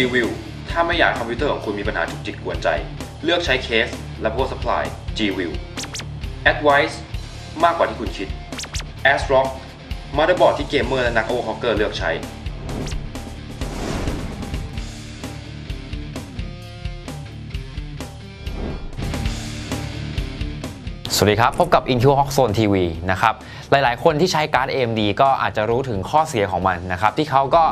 G-View ถ้าไม่อยากคอมพิวเตอร์ของคุณมีปัญหาจุกจิกกวนใจ เลือกใช้เคสและ power supply G-View Advice มากกว่าที่คุณคิด ASRock มาตอร์บอร์ดที่เกมเมอร์และนักโอเวอร์คอกเกอร์เลือกใช้ สวัสดีครับ พบกับ Intel Hawk Zone TV นะครับ หลายๆ คนที่ใช้การ์ด AMD ก็อาจจะรู้ถึงข้อเสียของมันนะครับ ที่เขาก็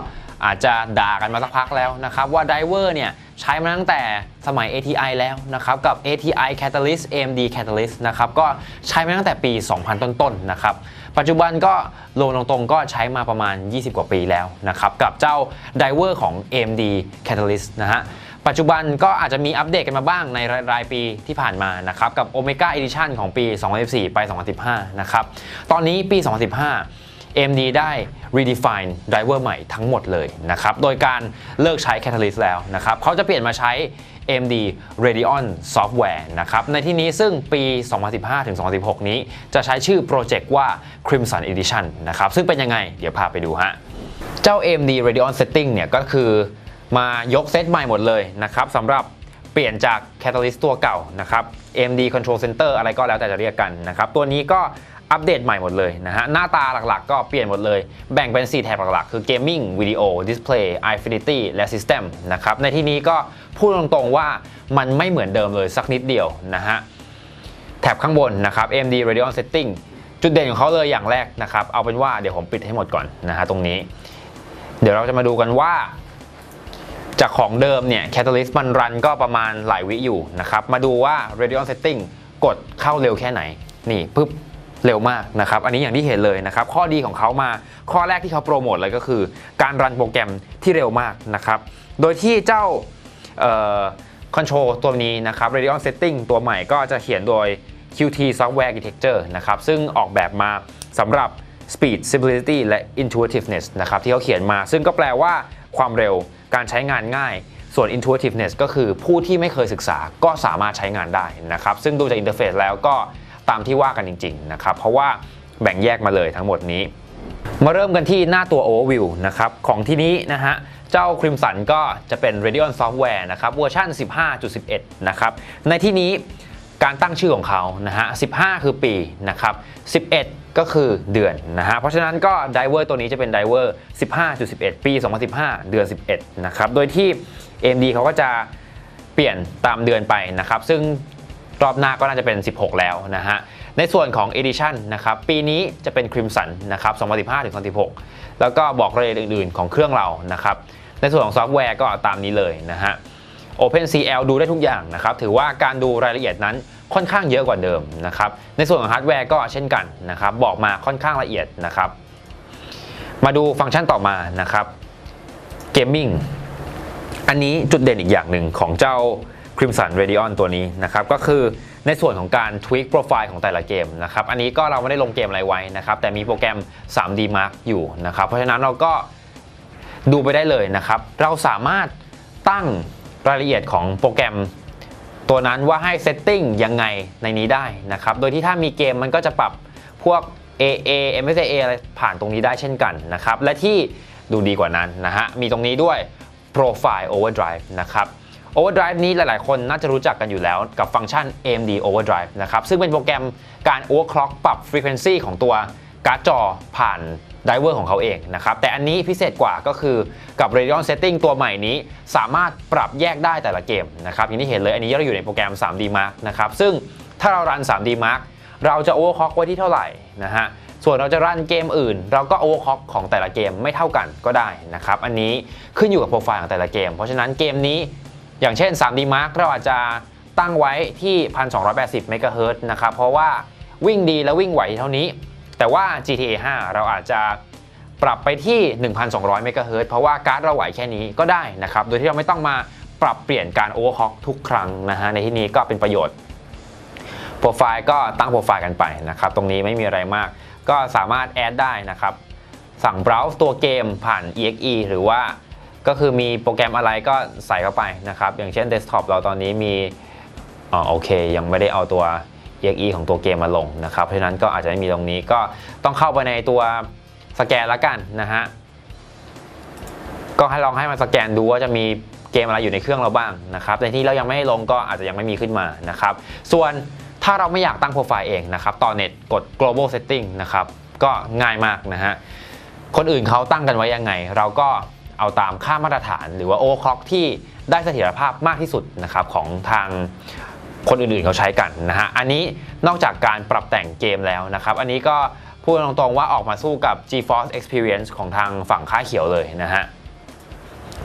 อาจจะด่ากันมาสักพักแล้วนะครับว่าไดเวอร์เนี่ยใช้มาตั้งแต่สมัย ATI แล้วนะครับกับ ATI Catalyst AMD Catalyst นะครับก็ใช้มาตั้งแต่ปี 2000 ต้นๆนะครับปัจจุบันก็ลงตรงๆก็ใช้มาประมาณ 20 กว่าปีแล้วนะครับกับเจ้าไดเวอร์ของ AMD Catalyst นะฮะปัจจุบันก็อาจจะมีอัปเดตกันมาบ้างในรายปีที่ผ่านมานะครับกับ Omega Edition ของปี 2014 ไป 2015 นะครับตอนนี้ปี 2015 AMD ได้ redefine driver ใหม่ทั้งหมดเลยนะครับ โดยการเลิกใช้ Catalyst แล้วนะครับ เขาจะเปลี่ยนมาใช้ AMD Radeon Software นะครับ ในที่นี้ซึ่งปี 2015 ถึง 2016 นี้ จะใช้ชื่อโปรเจกต์ว่า Crimson Edition นะครับ ซึ่งเป็นยังไง เดี๋ยวพาไปดูฮะ เจ้า AMD Radeon Setting เนี่ยก็คือมายกเซตใหม่หมดเลยนะครับสำหรับเปลี่ยนจาก Catalyst ตัวเก่านะครับ AMD Control Center อะไรก็แล้วแต่จะเรียกกันนะครับ ตัวนี้ก็ อัปเดตใหม่หมดเลยนะฮะ หน้าตาหลักๆ ก็เปลี่ยนหมดเลย แบ่งเป็น 4 แถบหลักๆ คือ Gaming Video Display Infinity และ System นะครับ ในที่นี้ก็พูดตรงๆว่ามันไม่เหมือนเดิมเลยสักนิดเดียวนะฮะ แถบข้างบนนะครับ AMD Radeon Setting จุดเด่นของเขาเลยอย่างแรกนะครับ เอาเป็นว่าเดี๋ยวผมปิดให้หมดก่อนนะฮะตรงนี้ เดี๋ยวเราจะมาดูกันว่า จากของเดิมเนี่ย Catalyst มันรันก็ประมาณหลายวิอยู่นะครับ มาดูว่า Radeon Setting กดเข้าเร็วแค่ไหน นี่ปึ๊บ เร็วมากนะครับ อันนี้อย่างที่เห็นเลยนะครับ ข้อดีของเขามาข้อแรกที่เขาโปรโมทเลยก็คือ การรันโปรแกรมที่เร็วมากนะครับ โดยที่เจ้าคอนโทรลตัวนี้นะครับ Radeon Setting ตัวใหม่ก็จะเขียนโดย QT Software Architecture นะครับ ซึ่งออกแบบมาสำหรับ Speed Simplicity และ Intuitiveness นะครับที่เขาเขียนมา ซึ่งก็แปลว่าความเร็วการใช้งานง่าย ส่วน Intuitiveness ก็คือผู้ที่ไม่เคยศึกษาก็สามารถใช้งานได้นะครับ ซึ่งดูจากอินเทอร์เฟซแล้วก็ ตามที่ว่ากันจริงๆนะครับเพราะว่าแบ่งแยกมาเลยทั้งหมดนี้ มาเริ่มกันที่หน้าตัว Overview นะครับของที่นี้นะฮะเจ้า Crimson ก็จะเป็น Radeon Software นะครับเวอร์ชัน15.11 นะครับในที่นี้การตั้งชื่อของเขานะฮะ 15 คือปีนะครับ 11 ก็คือเดือนนะฮะ เพราะฉะนั้นก็ไดเวอร์ตัวนี้จะเป็นไดเวอร์15.11 ปี 2015 เดือน 11 นะครับ โดยที่ AMD เขาก็จะเปลี่ยนตามเดือนไปนะครับ ซึ่ง รอบหน้าก็น่าจะเป็น 16 แล้วนะฮะ ในส่วนของ Edition นะครับ ปีนี้จะเป็น Crimson นะครับ 2015 ถึง 2016 แล้วก็บอกรายละเอียดอื่น ๆ ของเครื่องเรานะครับ ในส่วนของซอฟต์แวร์ก็ตามนี้เลยนะฮะ OpenCL ดูได้ทุกอย่างนะครับ ถือว่าการดูรายละเอียดนั้นค่อนข้างเยอะกว่าเดิมนะครับ ในส่วนของฮาร์ดแวร์ก็เช่นกันนะครับ บอกมาค่อนข้างละเอียดนะครับ มาดูฟังก์ชันต่อมานะครับ Gaming อันนี้จุดเด่นอีกอย่างหนึ่งของเจ้า Crimson Radeon ตัวนี้นะครับก็คือในส่วนของการ tweak โปรไฟล์ของแต่ละเกมนะครับอันนี้ก็เราไม่ได้ลงเกมอะไรไว้นะครับแต่มีโปรแกรม 3D Mark อยู่นะครับเพราะฉะนั้นเราก็ดูไปได้เลยนะครับเราสามารถตั้งรายละเอียดของโปรแกรมตัวนั้นว่าให้เซตติ้งยังไงในนี้ได้นะครับ โดยที่ถ้ามีเกมมันก็จะปรับพวก AA MSA อะไรผ่านตรงนี้ได้เช่นกันนะครับ และที่ดูดีกว่านั้นนะฮะ มีตรงนี้ด้วย Profile Overdrive นะครับ Overdrive นี้หลาย ๆ คนน่าจะรู้จักกันอยู่แล้วกับฟังก์ชัน AMD Overdrive นะครับ ซึ่งเป็นโปรแกรมการ overclock ปรับ frequency ของตัวการ์ดจอผ่านไดเวอร์ของเขาเองนะครับ แต่อันนี้พิเศษกว่าก็คือกับ Radeon Setting ตัวใหม่นี้ สามารถปรับแยกได้แต่ละเกมนะครับ อย่างที่เห็นเลยอันนี้เราอยู่ในโปรแกรม 3D Mark นะครับ ซึ่งถ้าเรารัน 3D Mark เราจะ overclock ไว้ที่เท่าไหร่นะฮะส่วนเราจะรันเกมอื่น เราก็ overclock ของแต่ละเกมไม่เท่ากันก็ได้นะครับ อันนี้ขึ้นอยู่กับโปรไฟล์ของแต่ละเกม เพราะฉะนั้นเกมนี้ อย่างเช่น 3D Mark เราอาจจะตั้งไว้ที่ 1280 MHz นะครับ เพราะว่าวิ่งดีและวิ่งไหวเท่านี้ แต่ว่า GTA 5 เราอาจจะปรับไปที่ 1,200 MHz เพราะว่าการ์ดเราไหวแค่นี้ก็ได้นะครับ โดยที่เราไม่ต้องมาปรับเปลี่ยนการ overclock ทุกครั้งนะฮะ ในที่นี้ก็เป็นประโยชน์ โปรไฟล์ก็ตั้งโปรไฟล์กันไปนะครับ ตรงนี้ไม่มีอะไรมาก ก็สามารถแอดได้นะครับ สั่ง browse ตัวเกมผ่าน exe หรือว่า ก็คือมีโปรแกรมอะไรก็ใส่เข้าไปนะครับ อย่างเช่น desktop เราตอนนี้มีอ๋อโอเค ยังไม่ได้เอาตัว exe ของตัวเกมมาลงนะครับ เพราะฉะนั้นก็อาจจะไม่มีตรงนี้ก็ต้องเข้าไปในตัวสแกนละกันนะฮะ ก็ให้ลองให้มันสแกนดูว่าจะมีเกมอะไรอยู่ในเครื่องเราบ้างนะครับในที่เรายังไม่ให้ลงก็อาจจะยังไม่มีขึ้นมานะครับ ส่วนถ้าเราไม่อยากตั้งโปรไฟล์เองนะครับต่อเน็ตกด global setting นะครับ ก็ง่ายมากนะฮะ คนอื่นเขาตั้งกันไว้ยังไง เราก็ เอาตามค่ามาตรฐาน หรือว่า overclock ที่ได้เสถียรภาพมากที่สุดนะครับของทางคนอื่นๆเขาใช้กันนะฮะ อันนี้นอกจากการปรับแต่งเกมแล้วนะครับ อันนี้ก็พูดตรงๆว่าออกมาสู้กับ GeForce Experience ของทางฝั่งค่าเขียวเลยนะฮะ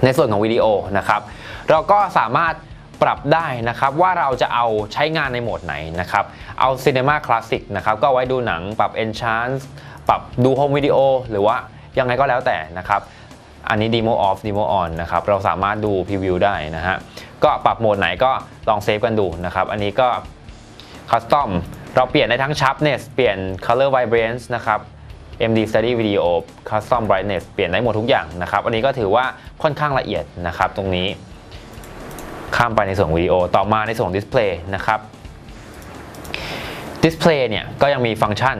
ในส่วนของวิดีโอนะครับ เราก็สามารถปรับได้นะครับว่าเราจะเอาใช้งานในโหมดไหนนะครับ เอา Cinema Classic นะครับก็ไว้ดูหนังปรับ Enchant ปรับดู Home Video หรือว่ายังไงก็แล้วแต่นะครับ อันนี้ Demo Off Demo On นะครับเราสามารถดูพรีวิวได้นะฮะก็ปรับโหมดไหนก็ลองเซฟกันดูนะครับอันนี้ก็ Custom เราเปลี่ยนได้ทั้ง Sharpness เปลี่ยน Color Vibrance นะครับ MD Study Video Custom Brightness เปลี่ยนได้หมดทุกอย่างนะครับ อันนี้ก็ถือว่าค่อนข้างละเอียดนะครับ ตรงนี้ ข้ามไปในส่วนของวิดีโอ ต่อมาในส่วน Display นะครับ Display เนี่ยก็ยังมีฟังก์ชัน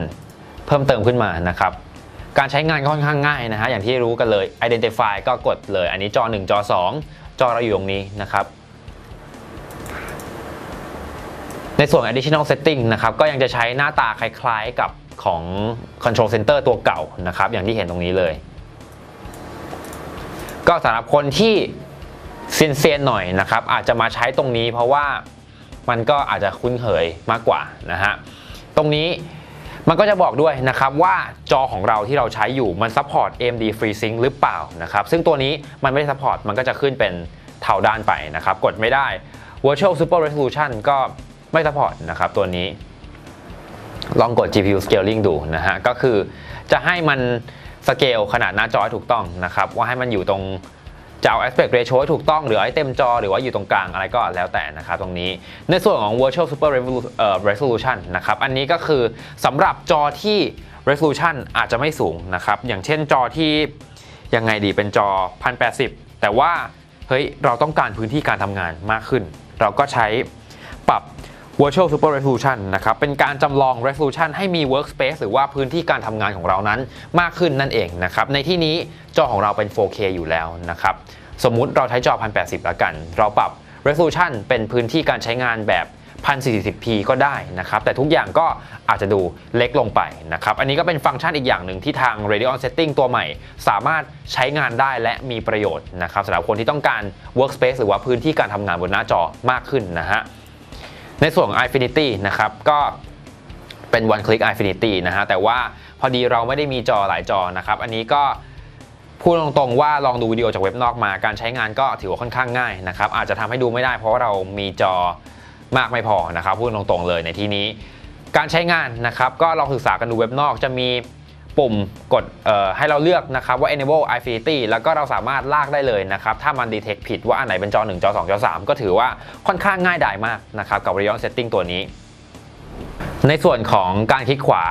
เพิ่มเติมขึ้นมานะครับ การใช้งานก็ค่อนข้างง่ายนะฮะอย่างที่รู้กันเลย Identify ก็กดเลย อันนี้จอ 1 จอ 2 จอเราอยู่ตรงนี้นะครับในส่วน additional setting นะครับก็ยังจะใช้หน้าตาคล้ายๆกับของ control center ตัวเก่านะครับอย่างที่เห็นตรงนี้เลย ก็สำหรับคนที่เซียนๆหน่อยนะครับอาจจะมาใช้ตรงนี้เพราะว่ามันก็อาจจะคุ้นเคยมากกว่านะฮะตรงนี้ มันก็จะบอกด้วยนะครับว่าจอของเราที่เราใช้อยู่มันซัพพอร์ต AMD FreeSync หรือเปล่านะครับซึ่งตัวนี้มันไม่ได้ซัพพอร์ตมันก็จะขึ้นเป็นเท่าด้านไปนะครับกดไม่ได้ Virtual Super Resolution ก็ไม่ซัพพอร์ตนะครับตัวนี้ ลองกด GPU scaling ดูนะฮะก็คือจะให้มันสเกลขนาดหน้าจอให้ถูกต้องนะครับว่าให้มันอยู่ตรง จะเอา aspect ratio ให้ถูกต้องหรือให้เต็มจอหรือว่าอยู่ตรงกลางอะไรก็แล้วแต่นะครับตรงนี้ ในส่วนของ virtual super resolution นะครับ อันนี้ก็คือสำหรับจอที่ resolution อาจจะไม่สูงนะครับ อย่างเช่นจอที่ยังไงดีเป็นจอ 1080 แต่ว่าเฮ้ยเราต้องการพื้นที่การทำงานมากขึ้น เราก็ใช้ปรับ Virtual Super Resolution นะครับเป็นการจำลอง resolution ให้มี workspace หรือว่าพื้นที่การทำงานของเรานั้นมากขึ้นนั่นเองนะครับในที่นี้จอของเราเป็น 4K อยู่แล้วนะครับสมมุติเราใช้จอ 1080แล้วกัน เราปรับ resolution เป็นพื้นที่การใช้งานแบบ 1040p ก็ได้นะครับ แต่ทุกอย่างก็อาจจะดูเล็กลงไปนะครับ อันนี้ก็เป็นฟังก์ชันอีกอย่างหนึ่งที่ทาง Radeon Setting ตัวใหม่ สามารถใช้งานได้และมีประโยชน์นะครับสำหรับคนที่ต้องการ workspace หรือว่าพื้นที่การทำงานบนหน้าจอมากขึ้นนะฮะ ในส่วนของ Infinity นะครับก็เป็น one click Infinity นะฮะแต่ว่าพอดีเราไม่ได้มีจอหลายจอนะครับ อันนี้ก็พูดตรงๆว่าลองดูวิดีโอจากเว็บนอกมาการใช้งานก็ถือว่าค่อนข้างง่ายนะครับ อาจจะทำให้ดูไม่ได้เพราะว่าเรามีจอมากไม่พอนะครับพูดตรงๆเลยในที่นี้ การใช้งานนะครับก็ลองศึกษากันดูเว็บนอกจะมี ปุ่มกดให้เราเลือกนะครับว่า enable infinity แล้วก็เราสามารถลากได้เลยนะครับถ้ามัน detect ผิดว่าอันไหนเป็นจอ 1 จอ 2 จอ 3 ก็ถือว่าค่อนข้างง่ายดายมากนะครับกับ Radeon Setting ตัวนี้ ในส่วนของการคลิกขวา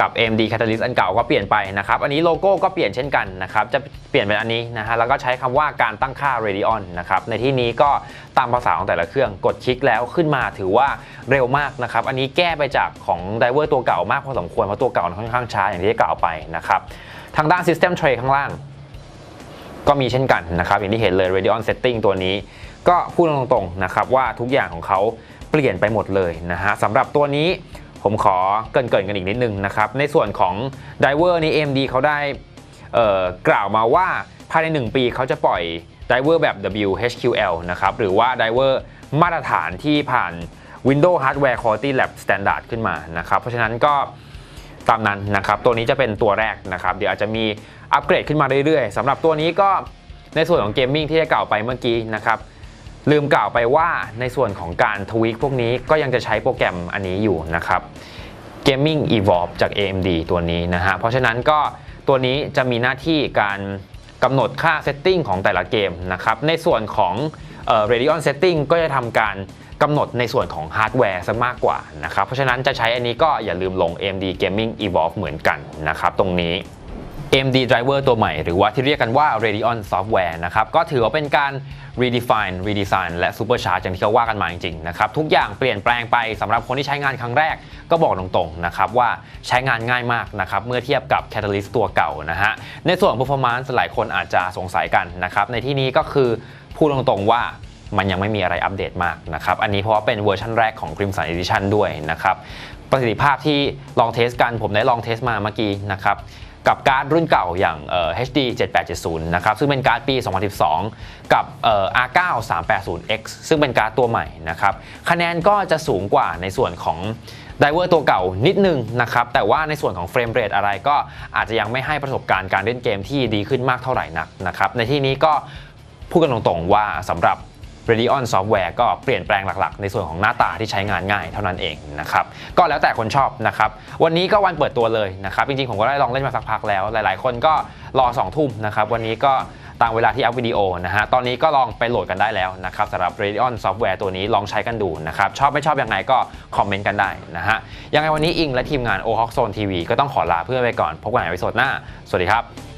กับ AMD Catalyst อันเก่าก็เปลี่ยนไปนะครับ อันนี้โลโก้ก็เปลี่ยนเช่นกันนะครับ จะเปลี่ยนเป็นอันนี้นะฮะ แล้วก็ใช้คำว่าการตั้งค่า Radeon นะครับ ในที่นี้ก็ตามภาษาของแต่ละเครื่อง กดคลิกแล้วขึ้นมาถือว่าเร็วมากนะครับ อันนี้แก้ไปจากของ Diver ตัวเก่ามากพอสมควร เพราะตัวเก่าค่อนข้างช้าอย่างที่ได้กล่าวไปนะครับ ทางด้าน System Tray ข้างล่าง ก็มีเช่นกันนะครับ อย่างที่เห็นเลย Radeon Setting ตัวนี้ ก็พูดตรงๆนะครับว่าทุกอย่างของเขาเปลี่ยนไปหมดเลยนะฮะสำหรับตัวนี้ ผมขอเกรินๆกันอีกนิดนึงนะครับ ในส่วนของ Diver นี้ AMD เขาได้กล่าวมาว่าภายใน 1 ปีเขาจะปล่อย Diver แบบ WHQL นะครับ หรือว่า Diver มาตรฐานที่ผ่าน Windows Hardware Quality Lab Standard ขึ้นมานะครับ เพราะฉะนั้นก็ตามนั้นนะครับ ตัวนี้จะเป็นตัวแรกนะครับ เดี๋ยวอาจจะมีอัปเกรดขึ้นมาเรื่อยๆสำหรับตัวนี้ก็ในส่วนของเกมมิ่งที่ได้กล่าวไปเมื่อกี้นะครับ ลืมกล่าวไปว่าในส่วนของการทวีคพวกนี้ก็ยังจะใช้โปรแกรมอันนี้อยู่นะครับ Gaming Evolve จาก AMD ตัวนี้นะฮะ เพราะฉะนั้นก็ตัวนี้จะมีหน้าที่การกำหนดค่าเซตติ้งของแต่ละเกมนะครับ ในส่วนของเอ่อ Radeon Setting ก็จะทำการกำหนดในส่วนของฮาร์ดแวร์ซะมากกว่านะครับ เพราะฉะนั้นจะใช้อันนี้ก็อย่าลืมลง AMD Gaming Evolve เหมือนกันนะครับตรงนี้ AMD driver ตัวใหม่ หรือว่าที่เรียกกันว่า Radeon Software นะครับ ก็ถือว่าเป็นการ redefine redesign และ supercharge อย่างที่เขาว่ากันมาจริงๆนะครับ ทุกอย่างเปลี่ยนแปลงไปสำหรับคนที่ใช้งานครั้งแรก ก็บอกตรงๆนะครับว่าใช้งานง่ายมากนะครับ เมื่อเทียบกับ Catalyst ตัวเก่านะฮะ ในส่วนของ performance หลายคนอาจจะสงสัยกันนะครับ ในที่นี้ก็คือพูดตรงๆว่ามันยังไม่มีอะไรอัปเดตมากนะครับ อันนี้เพราะว่าเป็นเวอร์ชันแรกของ Crimson Edition ด้วยนะครับ ประสิทธิภาพที่ลองเทสกันผมได้ลองเทสมาเมื่อกี้นะครับ กับการ์ดรุ่นเก่าอย่าง HD 7870 นะครับ ซึ่งเป็นการ์ดปี 2012 กับ R9 380X ซึ่งเป็นการ์ดตัวใหม่นะครับ คะแนนก็จะสูงกว่าในส่วนของไดเวอร์ตัวเก่านิดนึงนะครับ แต่ว่าในส่วนของเฟรมเรทอะไรก็อาจจะยังไม่ให้ประสบการณ์การเล่นเกมที่ดีขึ้นมากเท่าไหร่นักนะครับ ในที่นี้ก็พูดกันตรงๆว่าสำหรับ Radeon Software ก็เปลี่ยนแปลงหลัก ๆ ในส่วนของหน้าตาที่ใช้งานง่ายเท่านั้นเองนะครับก็แล้วแต่คนชอบนะครับวันนี้ก็วันเปิดตัวเลยนะครับจริงๆ ผมก็ได้ลองเล่นมาสักพักแล้ว หลายๆ คนก็รอ2ทุ่มนะครับวันนี้ก็ตามเวลาที่อัพวิดีโอนะฮะตอนนี้ก็ลองไปโหลดกันได้แล้วนะครับสำหรับ Radeon Software ตัวนี้ลองใช้กันดูนะครับชอบไม่ชอบยังไงก็คอมเมนต์กันได้นะฮะยังไงวันนี้อิงและทีมงาน o h o k Zone TV ก็ต้องขอลาเพื่อนไปก่อนพบกันใหม่ในวิดีโอหน้าสวัสดีครับ